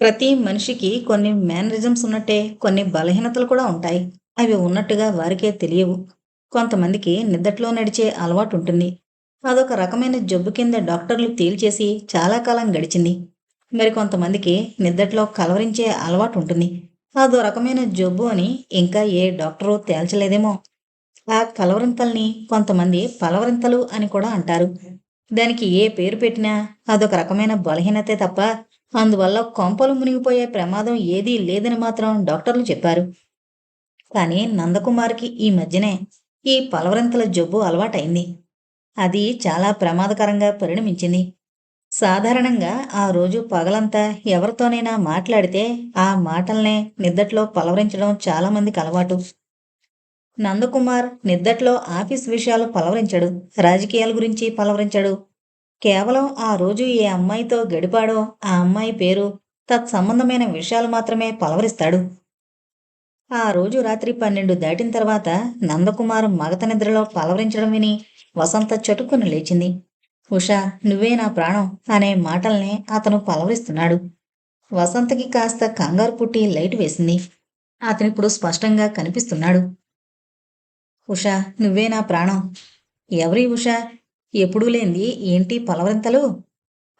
ప్రతి మనిషికి కొన్ని మేనరిజమ్స్ ఉన్నట్టే కొన్ని బలహీనతలు కూడా ఉంటాయి. అవి ఉన్నట్టుగా వారికే తెలియవు. కొంతమందికి నిద్దట్లో నడిచే అలవాటు ఉంటుంది. అదొక రకమైన జబ్బు కింద డాక్టర్లు తేల్చేసి చాలా కాలం గడిచింది. మరి కొంతమందికి నిద్దట్లో కలవరించే అలవాటు ఉంటుంది. అదో రకమైన జబ్బు అని ఇంకా ఏ డాక్టరు తేల్చలేదేమో. ఆ కలవరింతల్ని కొంతమంది పలవరింతలు అని కూడా అంటారు. దానికి ఏ పేరు పెట్టినా అదొక రకమైన బలహీనతే తప్ప అందువల్ల కొంపలు మునిగిపోయే ప్రమాదం ఏదీ లేదని మాత్రం డాక్టర్లు చెప్పారు. కానీ నందకుమార్కి ఈ మధ్యనే ఈ పలవరింతల జబ్బు అలవాటైంది. అది చాలా ప్రమాదకరంగా పరిణమించింది. సాధారణంగా ఆ రోజు పగలంతా ఎవరితోనైనా మాట్లాడితే ఆ మాటల్నే నిద్దట్లో పలవరించడం చాలా మందికి అలవాటు. నందకుమార్ నిద్దట్లో ఆఫీస్ విషయాలు పలవరించడు రాజకీయాల గురించి పలవరించడు కేవలం ఆ రోజు ఏ అమ్మాయితో గడిపాడో ఆ అమ్మాయి పేరు తత్సంబంధమైన విషయాలు మాత్రమే పలవరిస్తాడు. ఆ రోజు రాత్రి పన్నెండు దాటిన తర్వాత నందకుమార్ మగత నిద్రలో పలవరించడం విని వసంత చటుక్కున లేచింది. ఉషా నువ్వే నా ప్రాణం అనే మాటల్నే అతను పలవరిస్తున్నాడు. వసంతకి కాస్త కంగారు పుట్టి లైట్ వేసింది. అతనిప్పుడు స్పష్టంగా కనిపిస్తున్నాడు. ఉషా నువ్వే నా ప్రాణం. ఎవరి ఉషా? ఎప్పుడూ లేంది ఏంటి పలవరింతలు?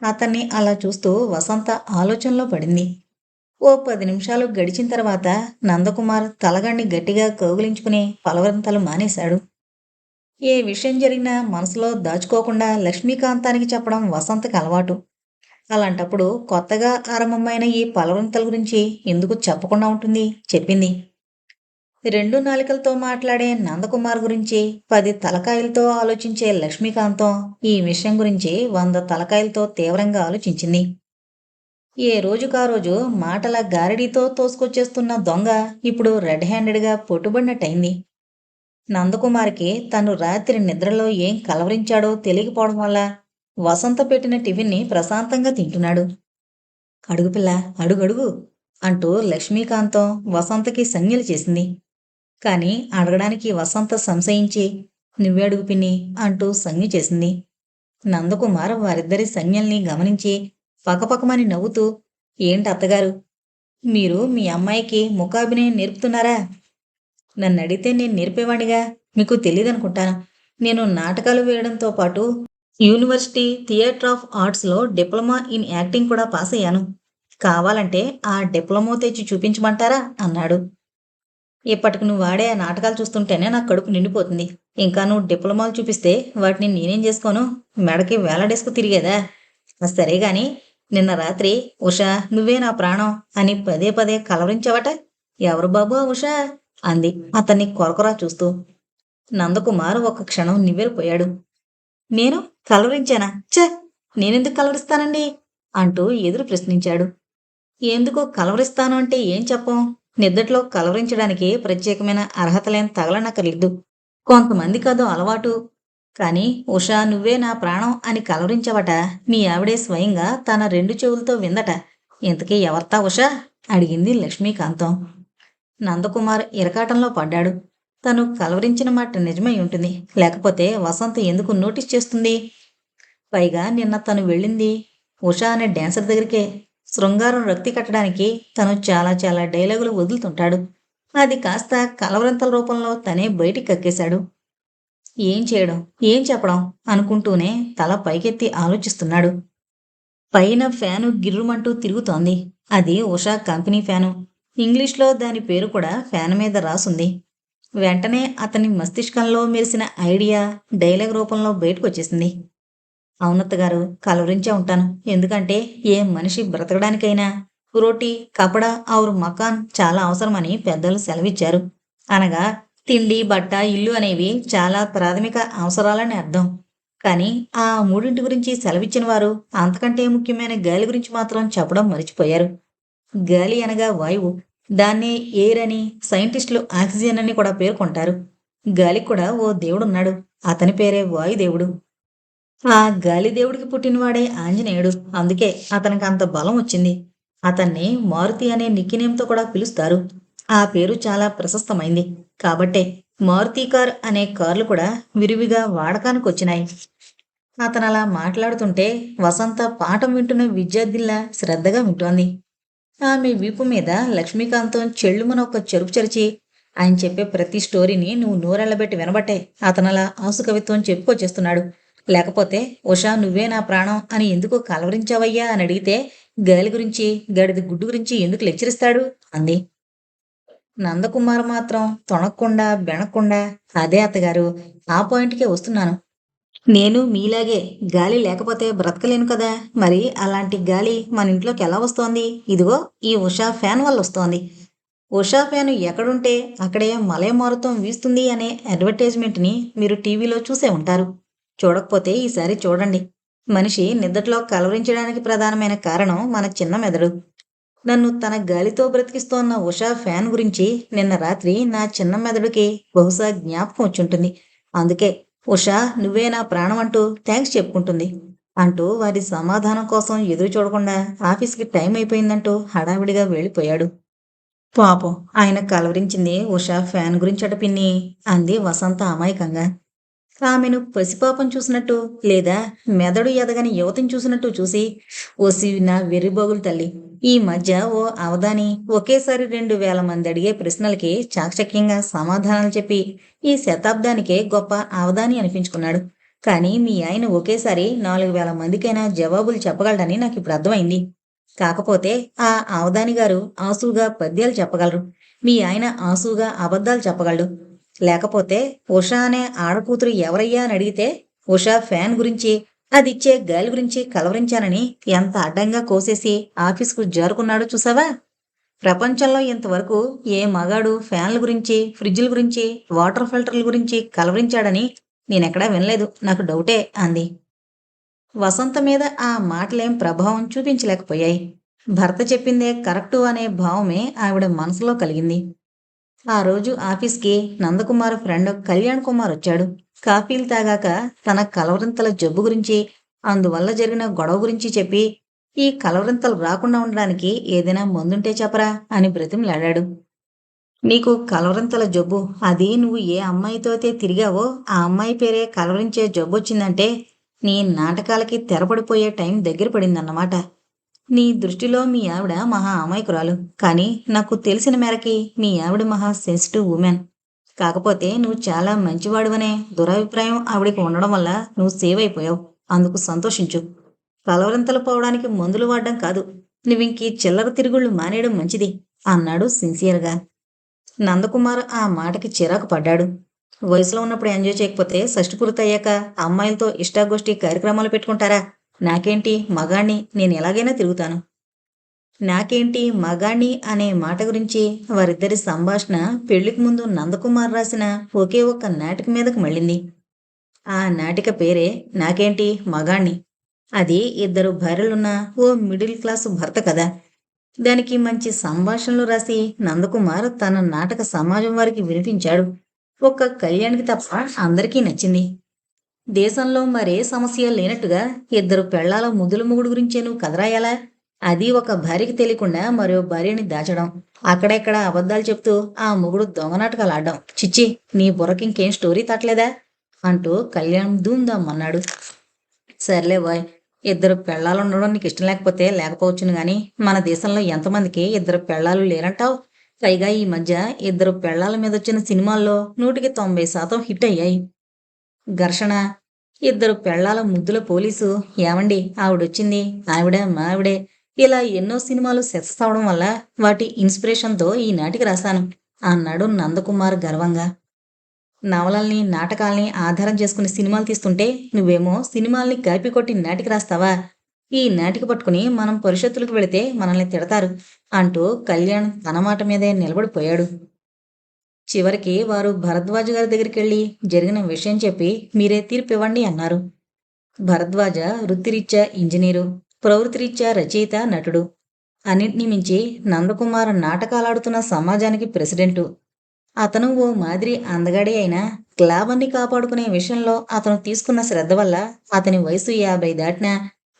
అతన్ని అలా చూస్తూ వసంత ఆలోచనలో పడింది. ఓ పది నిమిషాలు గడిచిన తర్వాత నందకుమార్ తలగణ్ణి గట్టిగా కౌగిలించుకుని పలవరింతలు మానేశాడు. ఏ విషయం జరిగినా మనసులో దాచుకోకుండా లక్ష్మీకాంతానికి చెప్పడం వసంతకి అలవాటు. అలాంటప్పుడు కొత్తగా ఆరంభమైన ఈ పలవరింతల గురించి ఎందుకు చెప్పకుండా ఉంటుంది? చెప్పింది. రెండు నాలికలతో మాట్లాడే నందకుమార్ గురించి పది తలకాయలతో ఆలోచించే లక్ష్మీకాంతం ఈ విషయం గురించి వంద తలకాయలతో తీవ్రంగా ఆలోచించింది. ఏ రోజుకా రోజు మాటల గారడీతో తోసుకొచ్చేస్తున్న దొంగ ఇప్పుడు రెడ్ హ్యాండెడ్గా పొట్టుబడినట్టయింది. నందకుమార్కి తను రాత్రి నిద్రలో ఏం కలవరించాడో తెలియకపోవడం వల్ల వసంత పెట్టిన టిఫిన్ని ప్రశాంతంగా తింటున్నాడు. అడుగు పిల్ల అడుగడుగు అంటూ లక్ష్మీకాంతం వసంతకి సంజ్ఞలు చేసింది. కాని అడగడానికి వసంత సంశయించి నువ్వే అడుగు పిన్ని అంటూ సంజ్ఞ చేసింది. నందకుమార్ వారిద్దరి సంజ్ఞల్ని గమనించి పకపకమని నవ్వుతూ ఏంటి అత్తగారు మీరు మీ అమ్మాయికి ముఖాభినయం నేర్పుతున్నారా? నన్ను అడిగితే నేను నేర్పేవాడిగా? మీకు తెలియదనుకుంటాను నేను నాటకాలు వేయడంతో పాటు యూనివర్సిటీ థియేటర్ ఆఫ్ ఆర్ట్స్లో డిప్లొమా ఇన్ యాక్టింగ్ కూడా పాస్ అయ్యాను కావాలంటే ఆ డిప్లొమా తెచ్చి చూపించమంటారా? అన్నాడు. ఇప్పటికి నువ్వు వాడే ఆ నాటకాలు చూస్తుంటేనే నాకు కడుపు నిండిపోతుంది. ఇంకా నువ్వు డిప్లొమాలు చూపిస్తే వాటిని నేనేం చేసుకోను? మెడకి వేలాడేసుకు తిరిగేదా? సరే గాని నిన్న రాత్రి ఉషా నువ్వే నా ప్రాణం అని పదే పదే కలవరించావట? ఎవరు బాబు ఆ ఉషా? అంది అతన్ని కొరకొరా చూస్తూ. నందకుమార్ ఒక క్షణం నివ్వెరపోయాడు. నేను కలవరించానా? ఛ! నేనెందుకు కలవరిస్తానండి? అంటూ ఎదురు ప్రశ్నించాడు. ఎందుకో కలవరిస్తాను అంటే ఏం చెప్పం? నిద్దట్లో కలవరించడానికి ప్రత్యేకమైన అర్హతలేం తగలనక్కర్లేదు. కొంతమంది కదో అలవాటు. కానీ ఉషా నువ్వే నా ప్రాణం అని కలవరించవట. మీ ఆవిడే స్వయంగా తన రెండు చెవులతో విందట. ఇంతకీ ఎవర్తా ఉషా? అడిగింది లక్ష్మీకాంతం. నందకుమార్ ఇరకాటంలో పడ్డాడు. తను కలవరించిన మాట నిజమై ఉంటుంది. లేకపోతే వసంత ఎందుకు నోటీస్ చేస్తుంది? పైగా నిన్న తను వెళ్ళింది ఉషా అనే డ్యాన్సర్ దగ్గరికే. శృంగారం రక్తి కట్టడానికి తను చాలా చాలా డైలాగులు వదులుతుంటాడు. అది కాస్త కలవరంతల రూపంలో తనే బయటికి కక్కేశాడు. ఏం చేయడం? ఏం చెప్పడం? అనుకుంటూనే తల పైకెత్తి ఆలోచిస్తున్నాడు. పైన ఫ్యాను గిర్రుమంటూ తిరుగుతోంది. అది ఉషా కంపెనీ ఫ్యాను. ఇంగ్లీష్లో దాని పేరు కూడా ఫ్యాన్ మీద రాసుంది. వెంటనే అతని మస్తిష్కంలో మెరిసిన ఐడియా డైలాగ్ రూపంలో బయటకు వచ్చేసింది. అవునత్త గారు కలవరించే ఉంటాను. ఎందుకంటే ఏ మనిషి బ్రతకడానికైనా రోటీ కపడ ఆరు మకాన్ చాలా అవసరమని పెద్దలు సెలవిచ్చారు. అనగా తిండి బట్ట ఇల్లు అనేవి చాలా ప్రాథమిక అవసరాలని అర్థం. కానీ ఆ మూడింటి గురించి సెలవిచ్చిన వారు అంతకంటే ముఖ్యమైన గాలి గురించి మాత్రం చెప్పడం మర్చిపోయారు. గాలి అనగా వాయువు. దాన్నే ఎయిర్ అని సైంటిస్టులు ఆక్సిజన్ అని కూడా పేర్కొంటారు. గాలికి కూడా ఓ దేవుడున్నాడు. అతని పేరే వాయుదేవుడు. ఆ గాలి దేవుడికి పుట్టినవాడే ఆంజనేయుడు. అందుకే అతనికి అంత బలం వచ్చింది. అతన్ని మారుతి అనే నిక్కినేమ్తో కూడా పిలుస్తారు. ఆ పేరు చాలా ప్రశస్తమైంది. కాబట్టే మారుతి కార్ అనే కార్లు కూడా విరివిగా వాడకానికి వచ్చినాయి. అతను అలా మాట్లాడుతుంటే వసంత పాఠం వింటున్న విద్యార్థిలా శ్రద్ధగా వింటోంది. ఆమె వీపు మీద లక్ష్మీకాంతం చెళ్ళుమన ఒక చెరుపు చరిచి ఆయన చెప్పే ప్రతి స్టోరీని నువ్వు నూరెళ్ళబెట్టి వినబట్టే అతనలా ఆసు కవిత్వం చెప్పుకొచ్చేస్తున్నాడు. లేకపోతే ఉషా నువ్వే నా ప్రాణం అని ఎందుకు కలవరించావయ్యా? అని అడిగితే గాలి గురించి గడిది గుడ్డు గురించి ఎందుకు లెక్చరిస్తాడు? అంది. నందకుమార్ మాత్రం తొణక్కుండా బెనక్కుండా అదే అత్తగారు ఆ పాయింట్కే వస్తున్నాను. నేను మీలాగే గాలి లేకపోతే బ్రతకలేను కదా? మరి అలాంటి గాలి మన ఇంట్లోకి ఎలా వస్తోంది? ఇదిగో ఈ ఉషా ఫ్యాన్ వల్ల వస్తోంది. ఉషా ఫ్యాన్ ఎక్కడుంటే అక్కడే మలయ మారుతం వీస్తుంది అనే అడ్వర్టైజ్మెంట్ని మీరు టీవీలో చూసే ఉంటారు. చూడకపోతే ఈసారి చూడండి. మనిషి నిద్దట్లో కలవరించడానికి ప్రధానమైన కారణం మన చిన్న మెదడు. నన్ను తన గాలితో బ్రతికిస్తోన్న ఉషా ఫ్యాన్ గురించి నిన్న రాత్రి నా చిన్న మెదడుకి బహుశా జ్ఞాపకం వచ్చుంటుంది. అందుకే ఉషా నువ్వే నా ప్రాణం అంటూ థ్యాంక్స్ చెప్పుకుంటుంది. అంటూ వారి సమాధానం కోసం ఎదురు చూడకుండా ఆఫీస్కి టైం అయిపోయిందంటూ హడావిడిగా వెళ్ళిపోయాడు. పాపం ఆయన కలవరించింది ఉషా ఫ్యాన్ గురించట పిన్ని అంది వసంత అమాయకంగా. ఆమెను పసిపాపం చూసినట్టు లేదా మెదడు ఎదగని యువతిని చూసినట్టు చూసి ఓసి నా వెర్రిబోగులు తల్లి ఈ మధ్య ఓ అవధాని ఒకేసారి రెండు వేల మంది అడిగే ప్రశ్నలకి చాకచక్యంగా సమాధానాలు చెప్పి ఈ శతాబ్దానికే గొప్ప అవధాని అనిపించుకున్నాడు. కానీ మీ ఆయన ఒకేసారి నాలుగు వేల మందికైనా జవాబులు చెప్పగలడని నాకు ఇప్పుడు అర్థమైంది. కాకపోతే ఆ అవధాని గారు ఆసుగా పద్యాలు చెప్పగలరు. మీ ఆయన ఆసుగా అబద్ధాలు చెప్పగలడు. లేకపోతే ఉషా అనే ఆడకూతురు ఎవరయ్యా అని అడిగితే ఉషా ఫ్యాన్ గురించి అదిచ్చే గాలి గురించి కలవరించానని ఎంత అడ్డంగా కోసేసి ఆఫీసుకు జారుకున్నాడో చూసావా? ప్రపంచంలో ఇంతవరకు ఏ మగాడు ఫ్యాన్ల గురించి ఫ్రిడ్జ్ల గురించి వాటర్ ఫిల్టర్ల గురించి కలవరించాడని నేనెక్కడా వినలేదు. నాకు డౌటే అంది. వసంత మీద ఆ మాటలేం ప్రభావం చూపించలేకపోయాయి. భర్త చెప్పిందే కరెక్టు అనే భావమే ఆవిడ మనసులో కలిగింది. ఆ రోజు ఆఫీస్కి నందకుమార్ ఫ్రెండ్ కళ్యాణ్ కుమార్ వచ్చాడు. కాఫీలు తాగాక తన కలవరింతల జబ్బు గురించి అందువల్ల జరిగిన గొడవ గురించి చెప్పి ఈ కలవరింతలు రాకుండా ఉండడానికి ఏదైనా మందుంటే చెప్పరా? అని బ్రతిమలాడాడు. నీకు కలవరింతల జబ్బు అది నువ్వు ఏ అమ్మాయితో అయితే తిరిగావో ఆ అమ్మాయి పేరే కలవరించే జబ్బు వచ్చిందంటే నీ నాటకాలకి తెరపడిపోయే టైం దగ్గర పడిందన్నమాట. నీ దృష్టిలో మీ ఆవిడ మహా అమాయకురాలు. కానీ నాకు తెలిసిన మేరకి మీ ఆవిడ మహా సెన్సిటివ్ ఉమెన్. కాకపోతే నువ్వు చాలా మంచివాడువనే. దురభిప్రాయం ఆవిడికి ఉండడం వల్ల నువ్వు సేవ్ అయిపోయావు. అందుకు సంతోషించు. కలవరింతలు పోవడానికి మందులు వాడడం కాదు. నువ్వింకీ చిల్లర తిరుగుళ్ళు మానేయడం మంచిది అన్నాడు సిన్సియర్గా నందకుమార్ ఆ మాటకి చిరాకు పడ్డాడు. వయసులో ఉన్నప్పుడు ఎంజాయ్ చేయకపోతే షష్టి పూర్తయ్యాక అమ్మాయిలతో ఇష్టాగోష్ఠి కార్యక్రమాలు పెట్టుకుంటారా? నాకేంటి మగాణ్ణి నేను ఎలాగైనా తిరుగుతాను. నాకేంటి మగాణ్ణి అనే మాట గురించి వారిద్దరి సంభాషణ పెళ్ళికి ముందు నందకుమార్ రాసిన ఒకే ఒక్క నాటిక మీదకు మళ్ళింది. ఆ నాటిక పేరే నాకేంటి మగాణ్ణి. అది ఇద్దరు భార్యలున్న ఓ మిడిల్ క్లాస్ భర్త కదా. దానికి మంచి సంభాషణలు రాసి నందకుమార్ తన నాటక సమాజం వారికి వినిపించాడు. ఒక్క కళ్యాణ్కి తప్ప అందరికీ నచ్చింది. దేశంలో మరే సమస్య లేనట్టుగా ఇద్దరు పెళ్ళాల ముద్దుల మొగుడు గురించే నువ్వు కదరాయాలా అది ఒక భార్యకి తెలియకుండా మరో భార్యని దాచడం. అక్కడెక్కడ అబద్ధాలు చెప్తూ ఆ మొగుడు దొంగనాటకాలు ఆడడం. చిచ్చి నీ బుర్రకి ఇంకేం స్టోరీ తట్టలేదా? అంటూ కళ్యాణ్ ధూమ్ధామ్ సర్లే బాయ్ ఇద్దరు పెళ్ళాలు ఉండడం నీకు ఇష్టం లేకపోతే లేకపోవచ్చును గాని మన దేశంలో ఎంతమందికి ఇద్దరు పెళ్ళాలు లేరంటావు పైగా ఈ మధ్య ఇద్దరు పెళ్ళాల మీద వచ్చిన సినిమాల్లో నూటికి తొంభై శాతం హిట్ అయ్యాయి. ఘర్షణ ఇద్దరు పెళ్ళాల ముద్దుల పోలీసు ఏమండి ఆవిడొచ్చింది ఆవిడ మావిడే. ఇలా ఎన్నో సినిమాలు సక్సెస్ అవడం వల్ల వాటి ఇన్స్పిరేషన్తో ఈ నాటికి రాశాను అన్నాడు నందకుమార్ గర్వంగా. నవలల్ని నాటకాల్ని ఆధారం చేసుకుని సినిమాలు తీస్తుంటే నువ్వేమో సినిమాల్ని కాపీకొట్టి నాటికి రాస్తావా? ఈ నాటిక పట్టుకుని మనం పరిషత్తులకు వెళితే మనల్ని తిడతారు అంటూ కళ్యాణ్ తన మాట మీదే నిలబడిపోయాడు. చివరికి వారు భరద్వాజ గారి దగ్గరికి వెళ్ళి జరిగిన విషయం చెప్పి మీరే తీర్పు ఇవ్వండి అన్నారు. భరద్వాజ వృత్తిరీత్యా ఇంజనీరు ప్రవృత్తిరీత్యా రచయిత నటుడు. అన్నింటినీ మించి నందకుమార్ నాటకాలాడుతున్న సమాజానికి ప్రెసిడెంటు. అతను ఓ మాదిరి అందగాడి అయినా క్లాబాన్ని కాపాడుకునే విషయంలో అతను తీసుకున్న శ్రద్ధ వల్ల అతని వయసు యాభై దాటిన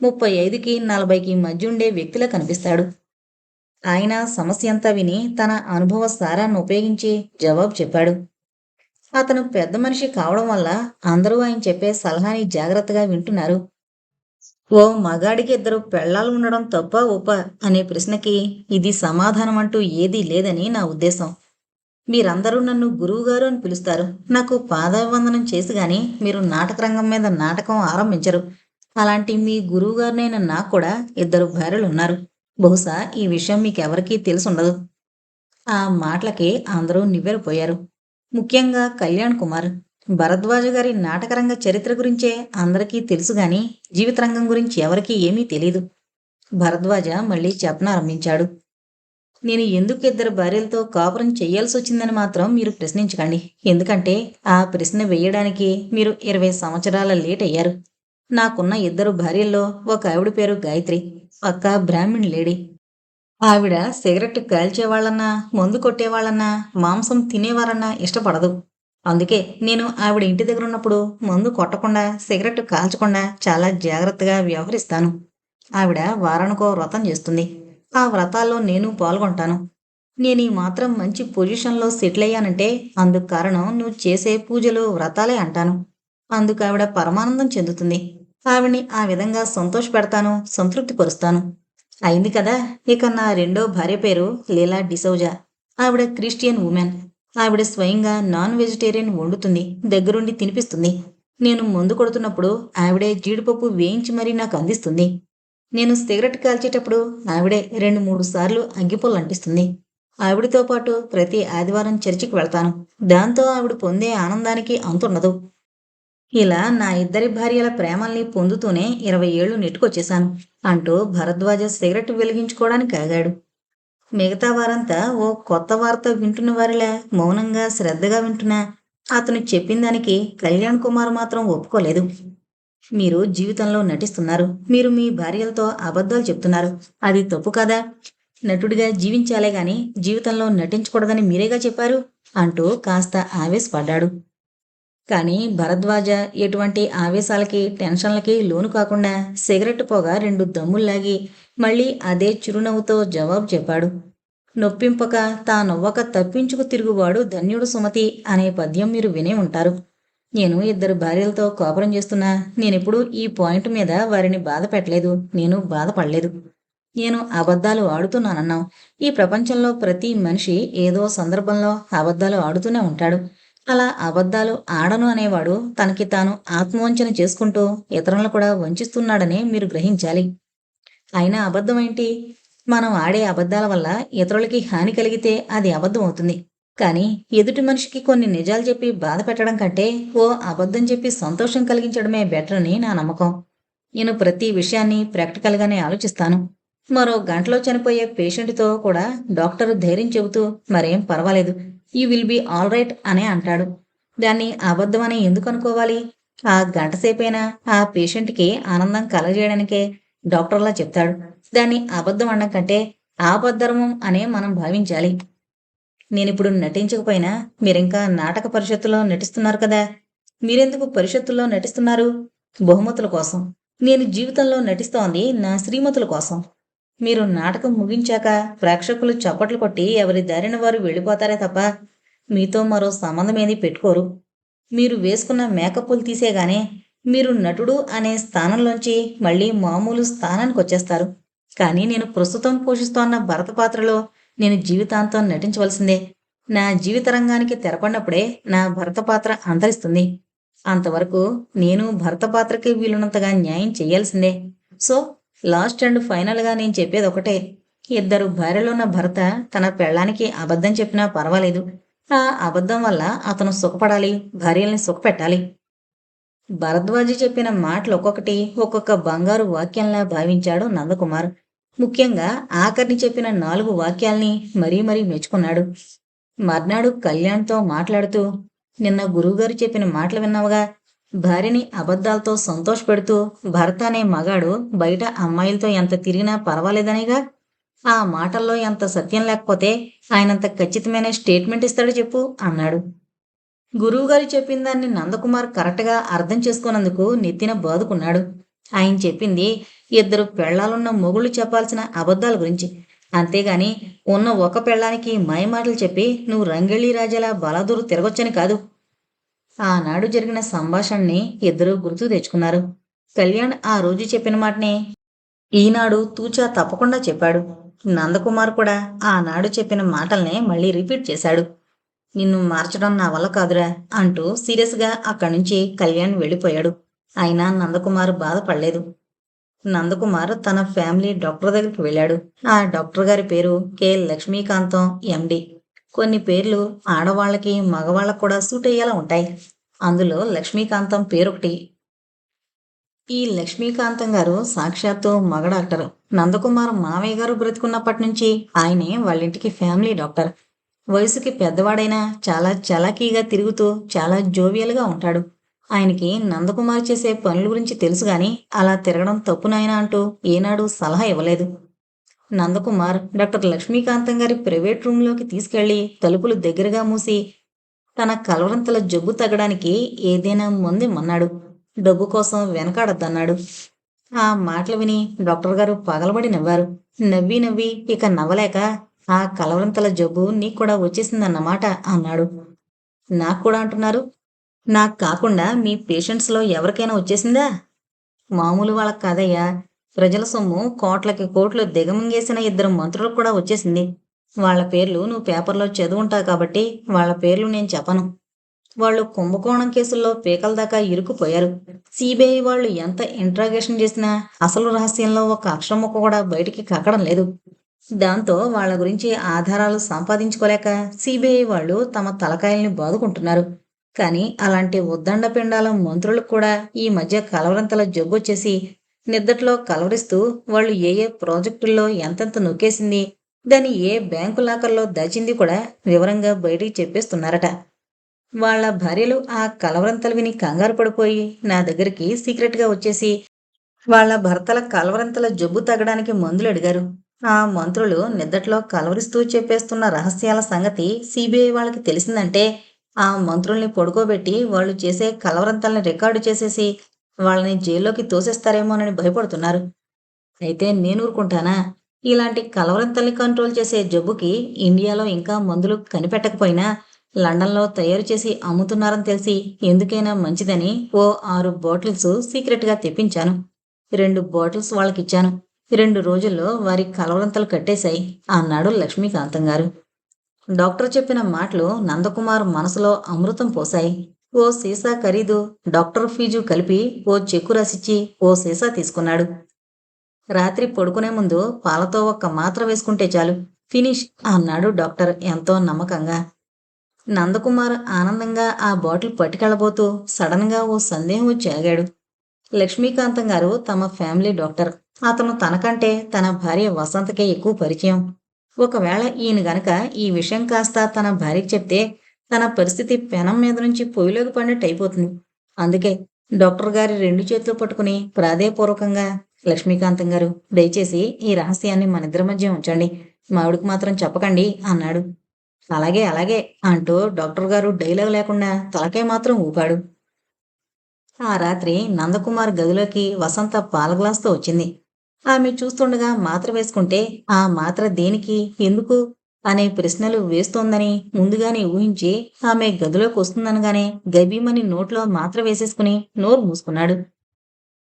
ముప్పై ఐదుకి నలభైకి మధ్య ఉండే వ్యక్తిలా కనిపిస్తాడు. ఆయన సమస్య అంతా విని తన అనుభవ సారాన్ని ఉపయోగించి జవాబు చెప్పాడు. అతను పెద్ద మనిషి కావడం వల్ల అందరూ ఆయన చెప్పే సలహాని జాగ్రత్తగా వింటున్నారు. ఓ మగాడికి ఇద్దరు పెళ్ళాలు ఉండడం తప్ప ఉప అనే ప్రశ్నకి ఇది సమాధానం అంటూ ఏదీ లేదని నా ఉద్దేశం. మీరందరూ నన్ను గురువుగారు అని పిలుస్తారు. నాకు పాదాభివందనం చేసి గాని మీరు నాటక రంగం మీద నాటకం ఆరంభించరు. అలాంటి మీ గురువుగారినైన నాకు కూడా ఇద్దరు భార్యలు ఉన్నారు. బహుశా ఈ విషయం మీకెవరికీ తెలుసుండదు. ఆ మాటలకి అందరూ నివ్వెరపోయారు. ముఖ్యంగా కళ్యాణ్ కుమార్. భరద్వాజ గారి నాటకరంగ చరిత్ర గురించే అందరికీ తెలుసు గాని జీవితరంగం గురించి ఎవరికీ ఏమీ తెలియదు భరద్వాజ మళ్ళీ చెప్పనారంభించాడు. నేను ఎందుకు ఇద్దరు భార్యలతో కాపురం చేయాల్సి వచ్చిందని మాత్రం మీరు ప్రశ్నించకండి. ఎందుకంటే ఆ ప్రశ్న వేయడానికి మీరు ఇరవై సంవత్సరాల లేట్ అయ్యారు నాకున్న ఇద్దరు భార్యల్లో ఒక ఆవిడ పేరు గాయత్రి. ఒక బ్రాహ్మణ్ లేడీ. ఆవిడ సిగరెట్ కాల్చేవాళ్ళన్నా మందు కొట్టేవాళ్ళన్నా మాంసం తినేవారన్నా ఇష్టపడదు. అందుకే నేను ఆవిడ ఇంటి దగ్గర ఉన్నప్పుడు మందు కొట్టకుండా సిగరెట్ కాల్చకుండా చాలా జాగ్రత్తగా వ్యవహరిస్తాను. ఆవిడ వారానికో వ్రతం చేస్తుంది. ఆ వ్రతాల్లో నేను పాల్గొంటాను. నేను ఈ మాత్రం మంచి పొజిషన్లో సెటిల్ అయ్యానంటే అందుకు కారణం నువ్వు చేసే పూజలు వ్రతాలే అంటాను. అందుకు ఆవిడ పరమానందం చెందుతుంది. ఆవిడ్ని ఆ విధంగా సంతోషపెడతాను సంతృప్తిపరుస్తాను. సంతృప్తి పరుస్తాను అయింది కదా? ఇక నా రెండో భార్య పేరు లీలా డిసౌజా. ఆవిడ క్రిస్టియన్ ఉమెన్. ఆవిడ స్వయంగా నాన్ వెజిటేరియన్ వండుతుంది దగ్గరుండి తినిపిస్తుంది. నేను మందు కొడుతున్నప్పుడు ఆవిడే జీడిపప్పు వేయించి మరీ నాకు అందిస్తుంది. నేను సిగరెట్ కాల్చేటప్పుడు ఆవిడే రెండు మూడు సార్లు అగ్గిపొల్లు అంటిస్తుంది. ఆవిడతో పాటు ప్రతి ఆదివారం చర్చికి వెళ్తాను. దాంతో ఆవిడ పొందే ఆనందానికి అంతుండదు ఇలా నా ఇద్దరి భార్యల ప్రేమల్ని పొందుతూనే ఇరవై ఏళ్ళు నెట్టుకొచ్చేశాను అంటూ భరద్వాజ సిగరెట్ వెలిగించుకోవడానికి ఆగాడు. మిగతా వారంతా ఓ కొత్త వార్త వింటున్న వారిలా మౌనంగా శ్రద్ధగా వింటున్నా అతను చెప్పిన దానికి కళ్యాణ్ కుమార్ మాత్రం ఒప్పుకోలేదు. మీరు జీవితంలో నటిస్తున్నారు. మీరు మీ భార్యలతో అబద్ధాలు చెప్తున్నారు. అది తప్పు కదా? నటుడిగా జీవించాలే గాని జీవితంలో నటించకూడదని మీరేగా చెప్పారు? అంటూ కాస్త ఆవేశపడ్డాడు. కానీ భరద్వాజ ఎటువంటి ఆవేశాలకి టెన్షన్లకి లోను కాకుండా సిగరెట్ పొగ రెండు దమ్ముల్లాగి మళ్ళీ అదే చిరునవ్వుతో జవాబు చెప్పాడు. నొప్పింపక తానొవ్వక తప్పించుకు తిరుగువాడు ధన్యుడు సుమతి అనే పద్యం మీరు వినే ఉంటారు. నేను ఇద్దరు భార్యలతో కోపరం చేస్తున్నా నేనెప్పుడు ఈ పాయింట్ మీద వారిని బాధ పెట్టలేదు నేను బాధపడలేదు. నేను అబద్ధాలు ఆడుతున్నానన్నావు ఈ ప్రపంచంలో ప్రతి మనిషి ఏదో సందర్భంలో అబద్ధాలు ఆడుతూనే ఉంటాడు. అలా అబద్ధాలు ఆడను అనేవాడు తనకి తాను ఆత్మవంచన చేసుకుంటూ ఇతరులను కూడా వంచిస్తున్నాడని మీరు గ్రహించాలి. అయినా అబద్ధం ఏంటి? మనం ఆడే అబద్ధాల వల్ల ఇతరులకి హాని కలిగితే అది అబద్ధం అవుతుంది. కానీ ఎదుటి మనిషికి కొన్ని నిజాలు చెప్పి బాధ పెట్టడం కంటే ఓ అబద్ధం చెప్పి సంతోషం కలిగించడమే బెటర్ అని నా నమ్మకం. నేను ప్రతి విషయాన్ని ప్రాక్టికల్గానే ఆలోచిస్తాను. మరో గంటలో చనిపోయే పేషెంట్తో కూడా డాక్టర్ ధైర్యం చెబుతూ మరేం పర్వాలేదు. You will be all right అనే అంటాడు. దాన్ని అబద్ధమని ఎందుకు అనుకోవాలి? ఆ గంట సేపైనా ఆ పేషెంట్కి ఆనందం కలగజేయడానికే డాక్టర్లా చెప్తాడు. దాన్ని అబద్ధం అనడం కంటే ఆపద్ధర్మం అనే మనం భావించాలి. నేనిప్పుడు నటించకపోయినా మీరింకా నాటక పరిషత్తులో నటిస్తున్నారు కదా? మీరెందుకు పరిషత్తుల్లో నటిస్తున్నారు? బహుమతుల కోసం. నేను జీవితంలో నటిస్తోంది నా శ్రీమతుల కోసం. మీరు నాటకం ముగించాక ప్రేక్షకులు చప్పట్లు కొట్టి ఎవరి దారిన వారు వెళ్ళిపోతారే తప్ప మీతో మరో సంబంధం పెట్టుకోరు. మీరు వేసుకున్న మేకప్పులు తీసేగానే మీరు నటుడు అనే స్థానంలోంచి మళ్ళీ మామూలు స్థానానికి వచ్చేస్తారు. కానీ నేను ప్రస్తుతం పోషిస్తోన్న భరత పాత్రలో నేను జీవితాంతం నటించవలసిందే. నా జీవిత రంగానికి తెరపడినప్పుడే నా భరత పాత్ర అంతరిస్తుంది. అంతవరకు నేను భరత పాత్రకి వీలున్నంతగా న్యాయం చేయాల్సిందే. సో లాస్ట్ అండ్ ఫైనల్గా నేను చెప్పేది ఒకటే. ఇద్దరు భార్యలున్న భర్త తన పెళ్ళానికి అబద్ధం చెప్పినా పర్వాలేదు. ఆ అబద్ధం వల్ల అతను సుఖపడాలి భార్యల్ని సుఖపెట్టాలి. భరద్వాజి చెప్పిన మాటలు ఒక్కొక్కటి ఒక్కొక్క బంగారు వాక్యంలా భావించాడు నందకుమార్. ముఖ్యంగా ఆఖరిని చెప్పిన నాలుగు వాక్యాల్ని మరీ మరీ మెచ్చుకున్నాడు. మర్నాడు కళ్యాణ్తో మాట్లాడుతూ నిన్న గురువుగారు చెప్పిన మాటలు విన్నావుగా? భార్యని అబద్ధాలతో సంతోషపెడుతూ భర్త అనే మగాడు బయట అమ్మాయిలతో ఎంత తిరిగినా పర్వాలేదనేగా? ఆ మాటల్లో ఎంత సత్యం లేకపోతే ఆయనంత ఖచ్చితమైన స్టేట్మెంట్ ఇస్తాడు చెప్పు అన్నాడు. గురువుగారు చెప్పిన దాన్ని నందకుమార్ కరెక్ట్గా అర్థం చేసుకున్నందుకు నెత్తిన బాదుకున్నాడు. ఆయన చెప్పింది ఇద్దరు పెళ్ళాలున్న మొగుళ్ళు చెప్పాల్సిన అబద్ధాల గురించి. అంతేగాని ఉన్న ఒక పెళ్ళానికి మాయమాటలు చెప్పి నువ్వు రంగెళ్ళి రాజాల బలాదూరు తిరగొచ్చని కాదు. ఆనాడు జరిగిన సంభాషణని ఇద్దరూ గుర్తు తెచ్చుకున్నారు. కళ్యాణ్ ఆ రోజు చెప్పిన మాటనే ఈనాడు తూచా తప్పకుండా చెప్పాడు. నందకుమార్ కూడా ఆనాడు చెప్పిన మాటల్నే మళ్ళీ రిపీట్ చేశాడు. నిన్ను మార్చడం నా వల్ల కాదురా అంటూ సీరియస్గా అక్కడి నుంచి కళ్యాణ్ వెళ్ళిపోయాడు. అయినా నందకుమార్ బాధపడలేదు. నందకుమార్ తన ఫ్యామిలీ డాక్టర్ దగ్గరికి వెళ్ళాడు. ఆ డాక్టర్ గారి పేరు కె లక్ష్మీకాంతం ఎండి. కొన్ని పేర్లు ఆడవాళ్ళకి మగవాళ్ళకు కూడా సూట్ అయ్యేలా ఉంటాయి. అందులో లక్ష్మీకాంతం పేరొకటి. ఈ లక్ష్మీకాంతం గారు సాక్షాత్తు మగ డాక్టర్. నందకుమార్ మావయ్య గారు బ్రతికున్నప్పటి నుంచి ఆయనే వాళ్ళింటికి ఫ్యామిలీ డాక్టర్. వయసుకి పెద్దవాడైనా చాలా చలాకీగా తిరుగుతూ చాలా జోవియల్గా ఉంటాడు. ఆయనకి నందకుమార్ చేసే పనుల గురించి తెలుసు గాని అలా తిరగడం తప్పునాయనా అంటూ ఏనాడు సలహా ఇవ్వలేదు. నందకుమార్ డాక్టర్ లక్ష్మీకాంతం గారి ప్రైవేట్ రూంలోకి తీసుకెళ్ళి తలుపులు దగ్గరగా మూసి తన కలవరంతల జబ్బు తగ్గడానికి ఏదైనా మందిమ్మన్నాడు డబ్బు కోసం వెనకాడద్దన్నాడు. ఆ మాటలు విని డాక్టర్ గారు పగలబడి నవ్వారు. నవ్వి నవ్వి ఇక నవ్వలేక ఆ కలవరంతల జబ్బు నీకు కూడా వచ్చేసిందన్నమాట అన్నాడు. నాకు కూడా అంటున్నారు. నాకు కాకుండా మీ పేషెంట్స్లో ఎవరికైనా వచ్చేసిందా? మామూలు వాళ్ళకి కాదయ్యా. ప్రజల సొమ్ము కోట్లకి కోట్లు దిగమింగేసిన ఇద్దరు మంత్రులకు కూడా వచ్చేసింది. వాళ్ళ పేర్లు నువ్వు పేపర్లో చదువుంటావు కాబట్టి వాళ్ళ పేర్లు నేను చెప్పను. వాళ్ళు కుంభకోణం కేసుల్లో పీకల దాకా ఇరుకుపోయారు సిబిఐ వాళ్ళు ఎంత ఇంట్రాగేషన్ చేసినా అసలు రహస్యంలో ఒక అక్షరం కూడా బయటికి కక్కడం లేదు. దాంతో వాళ్ళ గురించి ఆధారాలు సంపాదించుకోలేక సిబిఐ వాళ్ళు తమ తలకాయల్ని బాదుకుంటున్నారు. కానీ అలాంటి ఉద్దండ పిండాల మంత్రులకు కూడా ఈ మధ్య కలవరంతల జబ్బొచ్చేసి నిద్దట్లో కలవరిస్తూ వాళ్ళు ఏ ఏ ప్రాజెక్టుల్లో ఎంతెంత నొక్కేసింది దాన్ని ఏ బ్యాంకు లాకర్లో దాచింది కూడా వివరంగా బయటికి చెప్పేస్తున్నారట. వాళ్ళ భార్యలు ఆ కలవరంతలు విని కంగారు పడిపోయి నా దగ్గరికి సీక్రెట్గా వచ్చేసి వాళ్ళ భర్తల కలవరంతల జబ్బు తగ్గడానికి మందులు అడిగారు. ఆ మంత్రులు నిద్దట్లో కలవరిస్తూ చెప్పేస్తున్న రహస్యాల సంగతి సిబిఐ వాళ్ళకి తెలిసిందంటే ఆ మంత్రుల్ని పడుకోబెట్టి వాళ్ళు చేసే కలవరంతల్ని రికార్డు చేసేసి వాళ్ళని జైల్లోకి తోసేస్తారేమోనని భయపడుతున్నారు. అయితే నేను ఊరుకుంటానా? ఇలాంటి కలవరంతల్ని కంట్రోల్ చేసే జబ్బుకి ఇండియాలో ఇంకా మందులు కనిపెట్టకపోయినా లండన్లో తయారు చేసి అమ్ముతున్నారని తెలిసి ఎందుకైనా మంచిదని ఓ ఆరు బాటిల్స్ సీక్రెట్గా తెప్పించాను. రెండు బాటిల్స్ వాళ్ళకిచ్చాను. రెండు రోజుల్లో వారి కలవరంతలు కట్టేశాయి అన్నాడు లక్ష్మీకాంతం గారు. డాక్టర్ చెప్పిన మాటలు నందకుమార్ మనసులో అమృతం పోశాయి. ఓ సీసా ఖరీదు. డాక్టర్ ఫీజు కలిపి ఓ చెక్కు రాసిచ్చి ఓ సీసా తీసుకున్నాడు. రాత్రి పడుకునే ముందు పాలతో ఒక్క మాత్ర వేసుకుంటే చాలు. ఫినిష్ అన్నాడు డాక్టర్ ఎంతో నమ్మకంగా. నందకుమార్ ఆనందంగా ఆ బాటిల్ పట్టుకెళ్ళబోతూ సడన్గా ఓ సందేహం చేగాడు లక్ష్మీకాంతం గారు తమ ఫ్యామిలీ డాక్టర్. అతను తనకంటే తన భార్య వసంతకే ఎక్కువ పరిచయం. ఒకవేళ ఈయన గనక ఈ విషయం కాస్త తన భార్యకి చెప్తే తన పరిస్థితి పెనం మీద నుంచి పొయ్యిలోకి పడినట్టు అయిపోతుంది. అందుకే డాక్టర్ గారి రెండు చేతులు పట్టుకుని ప్రాధేయపూర్వకంగా లక్ష్మీకాంతం గారు దయచేసి ఈ రహస్యాన్ని మన ఇద్దరి మధ్య ఉంచండి. మావిడికి మాత్రం చెప్పకండి అన్నాడు. అలాగే అలాగే అంటూ డాక్టర్ గారు డైలాగ్ లేకుండా తలకాయ మాత్రం ఊపాడు. ఆ రాత్రి నందకుమార్ గదిలోకి వసంత పాల గ్లాస్తో వచ్చింది. ఆమె చూస్తుండగా మాత్ర వేసుకుంటే ఆ మాత్ర దేనికి ఎందుకు? అనే ప్రశ్నలు వేస్తోందని ముందుగానే ఊహించి ఆమె గదిలోకి వస్తుందనగానే గబీమని నోట్లో మాత్ర వేసేసుకుని నోరు మూసుకున్నాడు.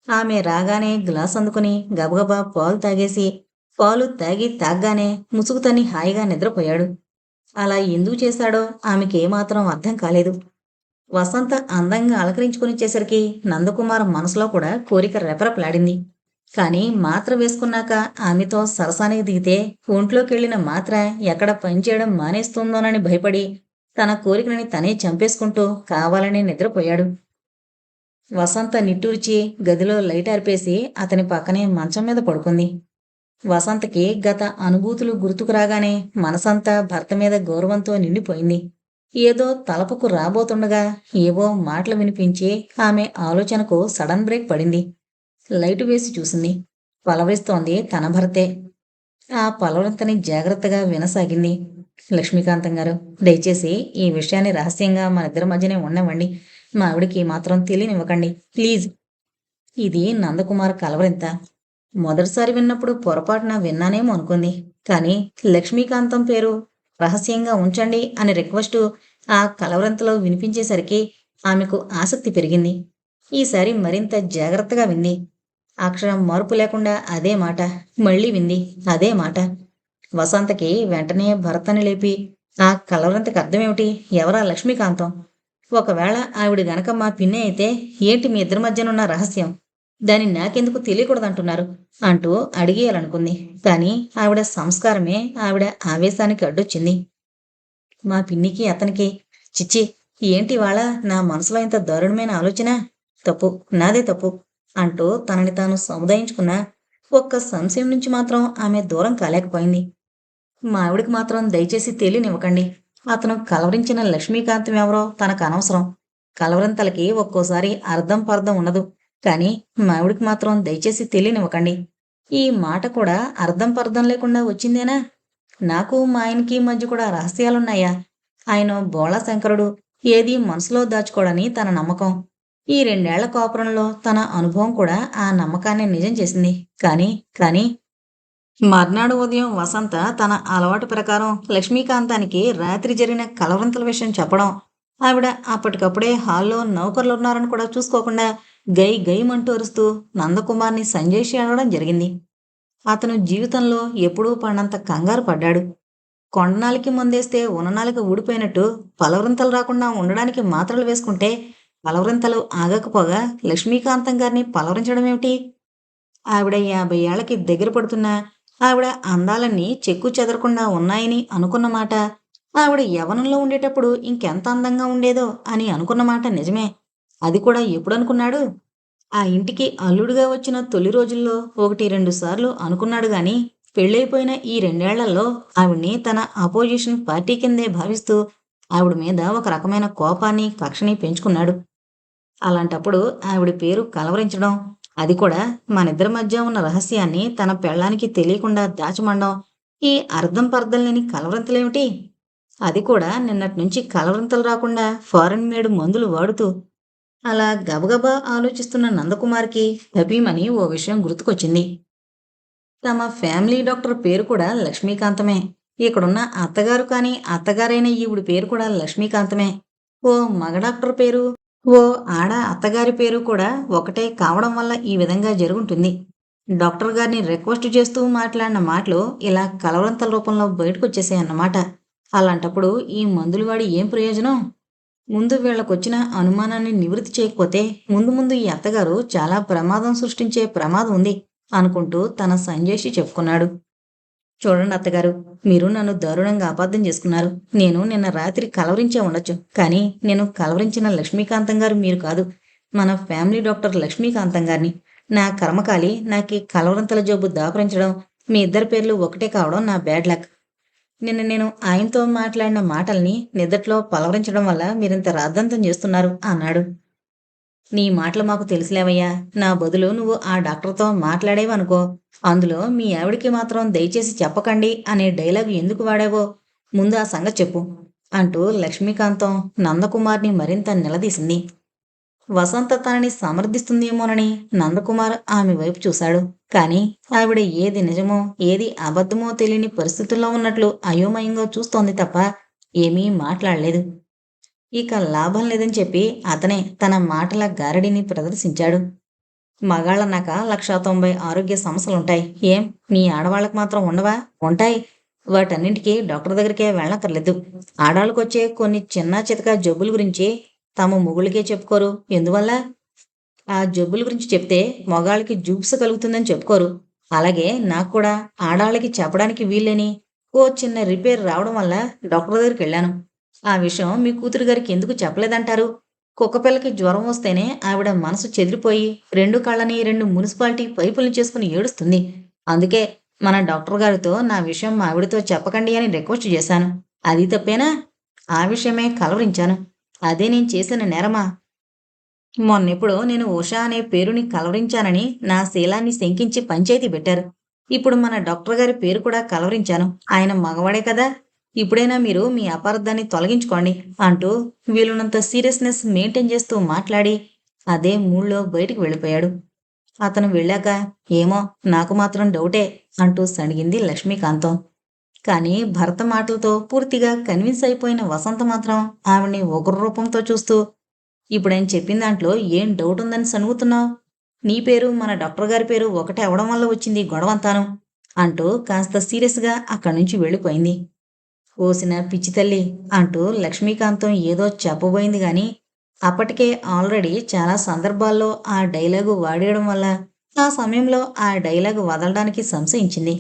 ఆమె రాగానే గ్లాస్ అందుకుని గబగబా పాలు తాగేసి పాలు తాగి తాగ్గానే ముసుగుతని హాయిగా నిద్రపోయాడు. అలా ఎందుకు చేశాడో ఆమెకేమాత్రం అర్థం కాలేదు. వసంత అందంగా అలకరించుకునిచ్చేసరికి నందకుమార్ మనసులో కూడా కోరిక రెపరెపలాడింది. కానీ మాత్ర వేసుకున్నాక ఆమెతో సరసానికి దిగితే ఒంట్లోకెళ్ళిన మాత్ర ఎక్కడ పనిచేయడం మానేస్తుందోనని భయపడి తన కోరికని తనే చంపేసుకుంటూ కావాలని నిద్రపోయాడు. వసంత నిట్టూర్చి గదిలో లైట్ ఆర్పేసి అతని పక్కనే మంచం మీద పడుకుంది. వసంతకి గత అనుభూతులు గుర్తుకు రాగానే మనసంతా భర్త మీద గౌరవంతో నిండిపోయింది. ఏదో తలపుకు రాబోతుండగా ఏవో మాటలు వినిపించి ఆమె ఆలోచనకు సడన్ బ్రేక్ పడింది. లైట్ వేసి చూసింది. పలవరిస్తోంది తన భర్తే. ఆ పలవరంతని జాగ్రత్తగా వినసాగింది. లక్ష్మీకాంతం గారు దయచేసి ఈ విషయాన్ని రహస్యంగా మన ఇద్దరి మధ్యనే ఉండవండి మా ఆవిడికి మాత్రం తెలియనివ్వకండి. ప్లీజ్. ఇది నందకుమార్ కలవరింత. మొదటిసారి విన్నప్పుడు పొరపాటున విన్నానేమో అనుకుంది. కానీ లక్ష్మీకాంతం పేరు రహస్యంగా ఉంచండి అని రిక్వెస్టు ఆ కలవరంతలో వినిపించేసరికి ఆమెకు ఆసక్తి పెరిగింది. ఈసారి మరింత జాగ్రత్తగా వింది అక్షరం మార్పు లేకుండా అదే మాట మళ్ళీ వింది అదే మాట. వసంతకి వెంటనే భర్తని లేపి ఆ కలవరంతకి అర్థమేమిటి? ఎవరా లక్ష్మీకాంతం? ఒకవేళ ఆవిడ గనక మా పిన్ని అయితే ఏంటి మీ ఇద్దరి మధ్యనున్న రహస్యం? దాన్ని నాకెందుకు తెలియకూడదంటున్నారు? అంటూ అడిగేయాలనుకుంది. కానీ ఆవిడ సంస్కారమే ఆవిడ ఆవేశానికి అడ్డొచ్చింది. మా పిన్నికి అతనికి చిచ్చి ఏంటి వాళ్ళ నా మనసులో ఇంత దారుణమైన ఆలోచన? తప్పు నాదే తప్పు. అంటూ తనని తాను సముదాయించుకున్న ఒక్క సంశయం నుంచి మాత్రం ఆమె దూరం కాలేకపోయింది. మావిడికి మాత్రం దయచేసి తెలియనివ్వకండి అతను కలవరించిన లక్ష్మీకాంతం ఎవరో తనకు అనవసరం. కలవరింతలకి ఒక్కోసారి అర్థం పర్థం ఉండదు. కానీ మావిడికి మాత్రం దయచేసి తెలియనివ్వకండి ఈ మాట కూడా అర్థం పర్థం లేకుండా వచ్చిందేనా? నాకు మా ఆయనకి మధ్య కూడా రహస్యాలున్నాయా? ఆయన బోళా శంకరుడు ఏది మనసులో దాచుకోడని తన నమ్మకం. ఈ రెండేళ్ళ కాపురంలో తన అనుభవం కూడా ఆ నమ్మకాన్ని నిజం చేసింది. కానీ కానీ మర్నాడు ఉదయం వసంత తన అలవాటు ప్రకారం లక్ష్మీకాంతానికి రాత్రి జరిగిన కలవరంతల విషయం చెప్పడం ఆవిడ అప్పటికప్పుడే హాల్లో నౌకర్లు ఉన్నారని కూడా చూసుకోకుండా గై గైమంటూ అరుస్తూ నందకుమార్ని సంజయ్షి అనడం జరిగింది. అతను జీవితంలో ఎప్పుడూ పడినంత కంగారు పడ్డాడు. కొండనాలికి మందేస్తే ఉన్ననాలికి ఊడిపోయినట్టు పలవరింతలు రాకుండా ఉండడానికి మాత్రలు వేసుకుంటే పలవరింతలు ఆగకపోగా లక్ష్మీకాంతం గారిని పలవరించడం ఏమిటి ఆవిడ యాభై ఏళ్ళకి దగ్గర పడుతున్నా ఆవిడ అందాలన్నీ చెక్కు చెదరకుండా ఉన్నాయని అనుకున్నమాట ఆవిడ యవనంలో ఉండేటప్పుడు ఇంకెంత అందంగా ఉండేదో అని అనుకున్నమాట నిజమే. అది కూడా ఎప్పుడు అనుకున్నాడు ఆ ఇంటికి అల్లుడుగా వచ్చిన తొలి రోజుల్లో ఒకటి రెండు సార్లు అనుకున్నాడు గాని పెళ్ళైపోయిన ఈ రెండేళ్ళలో ఆవిడ్ని తన అపోజిషన్ పార్టీ కిందే భావిస్తూ ఆవిడ మీద ఒక రకమైన కోపాన్ని కక్షని పెంచుకున్నాడు. అలాంటప్పుడు ఆవిడ పేరు కలవరించడం అది కూడా మనిద్దరి మధ్య ఉన్న రహస్యాన్ని తన పెళ్ళానికి తెలియకుండా దాచమండం ఈ అర్థం పర్థం లేని కలవరింతలేమిటి? అది కూడా నిన్నటి నుంచి కలవరింతలు రాకుండా ఫారెన్ మేడ్ మందులు వాడుతూ అలా గబగబా ఆలోచిస్తున్న నందకుమార్కి భీమని ఓ విషయం గుర్తుకొచ్చింది. తమ ఫ్యామిలీ డాక్టర్ పేరు కూడా లక్ష్మీకాంతమే. ఇక్కడున్న అత్తగారు కానీ అత్తగారైన ఈవిడ పేరు కూడా లక్ష్మీకాంతమే. ఓ మగ డాక్టర్ పేరు? ఓ ఆడ అత్తగారి పేరు కూడా ఒకటే కావడం వల్ల ఈ విధంగా జరుగుంటుంది. డాక్టర్ గారిని రిక్వెస్ట్ చేస్తూ మాట్లాడిన మాటలు ఇలా కలవరంతల రూపంలో బయటకు అన్నమాట. అలాంటప్పుడు ఈ మందులు వాడి ఏం ప్రయోజనం? ముందు వీళ్ళకొచ్చిన అనుమానాన్ని నివృత్తి చేయకపోతే ముందు ముందు ఈ అత్తగారు చాలా ప్రమాదం సృష్టించే ప్రమాదం ఉంది అనుకుంటూ తన సంజేషి చెప్పుకున్నాడు. చూడండి అత్తగారు మీరు నన్ను దారుణంగా అబద్ధం చేసుకున్నారు. నేను నిన్న రాత్రి కలవరించే ఉండొచ్చు కానీ నేను కలవరించిన లక్ష్మీకాంతం గారు మీరు కాదు. మన ఫ్యామిలీ డాక్టర్ లక్ష్మీకాంతం గారిని. నా కర్మకాలి నాకు కలవరంతల జబ్బు దాపరించడం మీ ఇద్దరి పేర్లు ఒకటే కావడం నా బ్యాడ్ లక్. నిన్న నేను ఆయనతో మాట్లాడిన మాటల్ని నిద్దట్లో పలవరించడం వల్ల మీరింత రాద్ధాంతం చేస్తున్నారు అన్నాడు. నీ మాటలు మాకు తెలుసులేవయ్యా. నా బదులు నువ్వు ఆ డాక్టర్తో మాట్లాడేవనుకో. అందులో మీ ఆవిడికి మాత్రం దయచేసి చెప్పకండి అనే డైలాగ్ ఎందుకు వాడావో. ముందు ఆ సంగతి చెప్పు అంటూ లక్ష్మీకాంతం నందకుమార్ని మరింత నిలదీసింది. వసంత తనని సమర్థిస్తుందేమోనని నందకుమార్ ఆమె వైపు చూశాడు. కాని ఆవిడ ఏది నిజమో ఏది అబద్ధమో తెలియని పరిస్థితుల్లో ఉన్నట్లు అయోమయంగా చూస్తోంది తప్ప ఏమీ మాట్లాడలేదు. ఇక లాభం లేదని చెప్పి అతనే తన మాటల గారడిని ప్రదర్శించాడు. మగాళ్ళన్నాక లక్ష తొంభై ఆరోగ్య సమస్యలుంటాయి. ఏం? మీ ఆడవాళ్ళకి మాత్రం ఉండవా? ఉంటాయి. వాటన్నింటికి డాక్టర్ దగ్గరికే వెళ్ళక్కర్లేదు. ఆడవాళ్ళకొచ్చే కొన్ని చిన్న చితక జబ్బుల గురించి తమ మొగుళ్ళకే చెప్పుకోరు. ఎందువల్ల? ఆ జబ్బుల గురించి చెప్తే మగాళ్ళకి జూబ్స్ కలుగుతుందని చెప్పుకోరు. అలాగే నాకు కూడా ఆడాళ్ళకి చెప్పడానికి వీల్లేని ఓ చిన్న రిపేర్ రావడం వల్ల డాక్టర్ దగ్గరికి వెళ్ళాను. ఆ విషయం మీ కూతురు గారికి ఎందుకు చెప్పలేదంటారు? కుక్కపిల్లకి జ్వరం వస్తేనే ఆవిడ మనసు చెదిరిపోయి రెండు కళ్ళని రెండు మున్సిపాలిటీ పైపులను చేసుకుని ఏడుస్తుంది. అందుకే మన డాక్టర్ గారితో నా విషయం మా ఆవిడతో చెప్పకండి అని రిక్వెస్ట్ చేశాను. అది తప్పేనా? ఆ విషయమే కలవరించాను. అదే నేను చేసిన నేరమా? మొన్నెప్పుడో నేను ఉషా అనే పేరుని కలవరించానని నా శీలాన్ని శంకించి పంచాయతీ పెట్టారు. ఇప్పుడు మన డాక్టర్ గారి పేరు కూడా కలవరించాను. ఆయన మగవాడే కదా? ఇప్పుడైనా మీరు మీ అపార్థాన్ని తొలగించుకోండి అంటూ వీలున్నంత సీరియస్నెస్ మెయింటైన్ చేస్తూ మాట్లాడి అదే మూడ్లో బయటికి వెళ్ళిపోయాడు. అతను వెళ్ళాక ఏమో నాకు మాత్రం డౌటే అంటూ సణిగింది లక్ష్మీకాంతం. కానీ భర్త మాటలతో పూర్తిగా కన్విన్స్ అయిపోయిన వసంత మాత్రం ఆవిడ్ని ఒకరు రూపంతో చూస్తూ ఇప్పుడు చెప్పిన దాంట్లో ఏం డౌట్ ఉందని సనుగుతున్నావు నీ పేరు మన డాక్టర్ గారి పేరు ఒకటే అవడం వల్ల వచ్చింది గొడవంతాను అంటూ కాస్త సీరియస్గా అక్కడి నుంచి వెళ్ళిపోయింది. కోసిన పిచ్చి తల్లి అంటూ లక్ష్మీకాంతం ఏదో చెప్పబోయింది కానీ అప్పటికే ఆల్రెడీ చాలా సందర్భాల్లో ఆ డైలాగు వాడేయడం వల్ల ఆ సమయంలో ఆ డైలాగు వదలడానికి సంశయించింది.